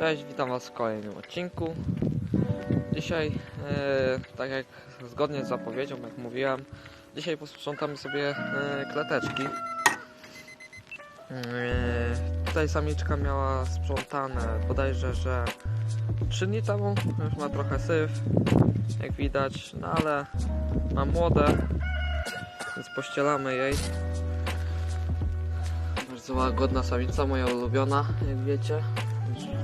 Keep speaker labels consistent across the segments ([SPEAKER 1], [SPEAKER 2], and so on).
[SPEAKER 1] Cześć, witam Was w kolejnym odcinku. Dzisiaj, e, tak jak zgodnie z zapowiedzią, jak mówiłem, dzisiaj posprzątamy sobie e, klateczki. E, tutaj samiczka miała sprzątane bodajże, że 3 dni temu, już ma trochę syf, jak widać, no ale ma młode, więc pościelamy jej. Bardzo łagodna samica, moja ulubiona, jak wiecie.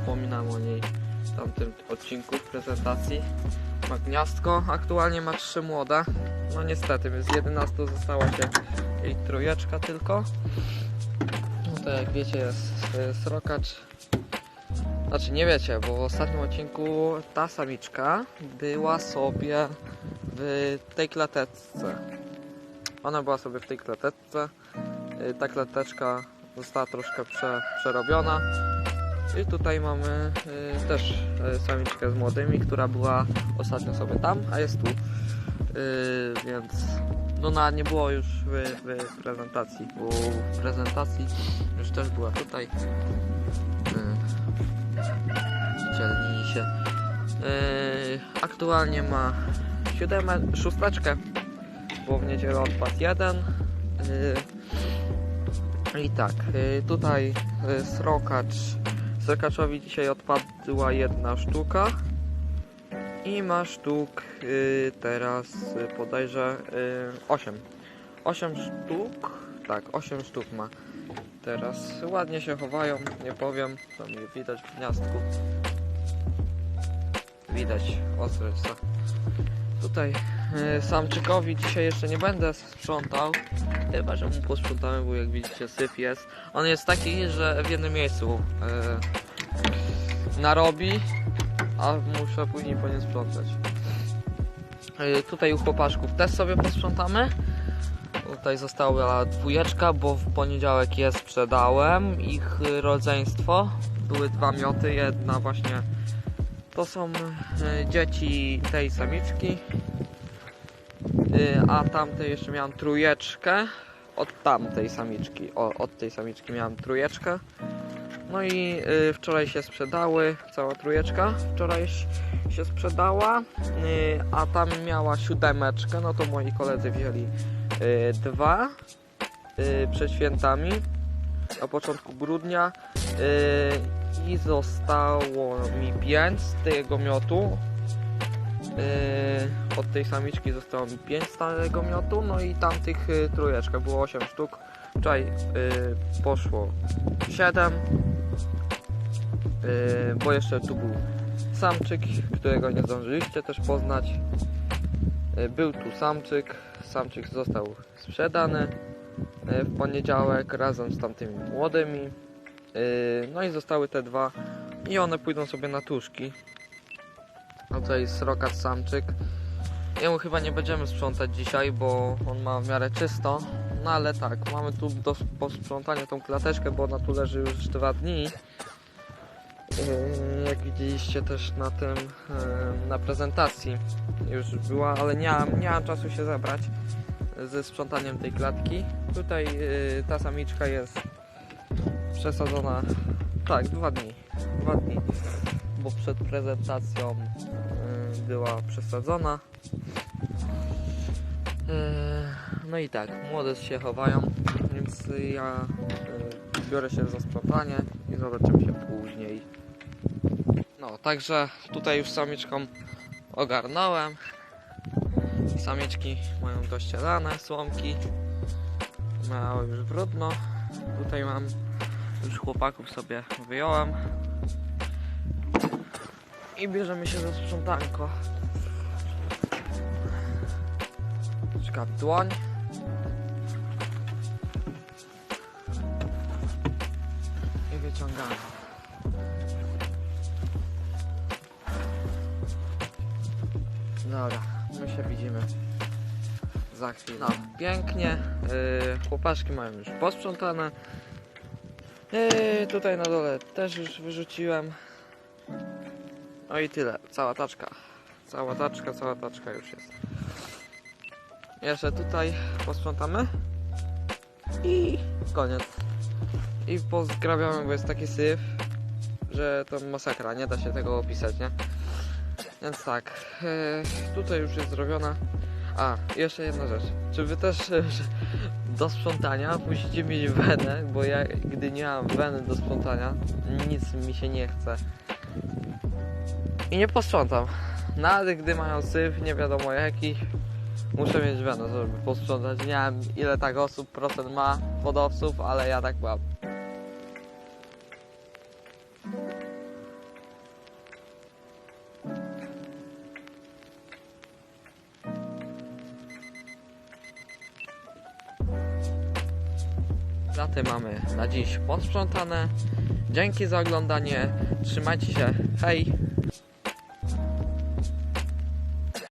[SPEAKER 1] Już wspominam o niej w tamtym odcinku w prezentacji. Ma gniazdko, aktualnie ma trzy młode. No niestety, z 11 została się jej trójeczka tylko. No to jak wiecie jest, jest srokacz. Znaczy nie wiecie, bo w ostatnim odcinku ta samiczka była sobie w tej klateczce. Ona była sobie w tej klateczce. Y, Ta klateczka została troszkę prze, przerobiona. I tutaj mamy y, też y, samiczkę z młodymi, która była ostatnio sobie tam, a jest tu. Y, więc no na nie było już w, w prezentacji, bo w prezentacji już też była tutaj. Y, Dzielnij się. Y, aktualnie ma siódemę, szósteczkę, bo w niedzielę odpadł jeden. Y, I tak, y, tutaj y, srokacz Srokaczowi dzisiaj odpadła jedna sztuka i ma sztuk y, teraz y, bodajże y, 8. 8 sztuk, tak, 8 sztuk ma. Teraz ładnie się chowają, nie powiem, tam je widać w gniazdku. Widać ostryczca. Tutaj y, samczykowi dzisiaj jeszcze nie będę sprzątał, chyba że mu posprzątamy, bo jak widzicie syf jest. On jest taki, że w jednym miejscu y, narobi, a muszę później po nie sprzątać. Y, tutaj u chłopaczków też sobie posprzątamy. Tutaj została dwójeczka, bo w poniedziałek je sprzedałem. Ich rodzeństwo. Były dwa mioty, jedna właśnie to są y, dzieci tej samiczki. Y, a tamtej jeszcze miałam trójeczkę. Od tamtej samiczki. O, od tej samiczki miałam trójeczkę. No i y, wczoraj się sprzedały, cała trójeczka wczoraj się sprzedała, a tam miała siódemeczkę, no to moi koledzy wzięli dwa przed świętami na początku grudnia i zostało mi pięć z tego miotu. Y, od tej samiczki zostało mi pięć z tego miotu, no i tamtych y, trójeczka, było 8 sztuk. Wczoraj y, poszło 7 Yy, bo jeszcze tu był samczyk, którego nie zdążyliście też poznać. Yy, Był tu samczyk, samczyk został sprzedany yy, w poniedziałek razem z tamtymi młodymi. Yy, No i zostały te dwa i one pójdą sobie na tuszki. A tutaj srokat samczyk. Jemu chyba nie będziemy sprzątać dzisiaj, bo on ma w miarę czysto. No ale tak, mamy tu do posprzątania tą klateczkę, bo ona tu leży już dwa dni. Yy, Jak widzieliście też na tym, yy, na prezentacji już była, ale nie nie miałam czasu się zebrać ze sprzątaniem tej klatki. Tutaj ta samiczka jest przesadzona, tak, dwa dni, dwa dni, bo przed prezentacją yy, była przesadzona. Yy, No i tak, młode się chowają, więc ja yy, biorę się za sprzątanie i zobaczymy się później. No, także tutaj już samiczką ogarnąłem. Samiczki mają dościelane słomki. Miały już brudno. Tutaj mam już chłopaków sobie wyjąłem. I bierzemy się za sprzątanko. Czeka dłoń. I wyciągamy. Dobra, my się widzimy za chwilę. No, pięknie. Yy, chłopaszki mają już posprzątane. Tutaj na dole też już wyrzuciłem. No i tyle. Cała taczka. Cała taczka, cała taczka już jest. Jeszcze tutaj posprzątamy. I koniec. I pozgrabiamy, bo jest taki syf. że to masakra, nie da się tego opisać, nie? Więc tak, tutaj już jest zrobiona. A, jeszcze jedna rzecz. Czy wy też e, do sprzątania musicie mieć wenę, bo ja gdy nie mam weny do sprzątania, nic mi się nie chce. I nie posprzątam. Nawet gdy mają syf, nie wiadomo jaki, muszę mieć wenę, żeby posprzątać. Nie wiem ile tak osób procent ma hodowców, ale ja tak mam. Zatem mamy na dziś posprzątane. Dzięki za oglądanie. Trzymajcie się. Hej!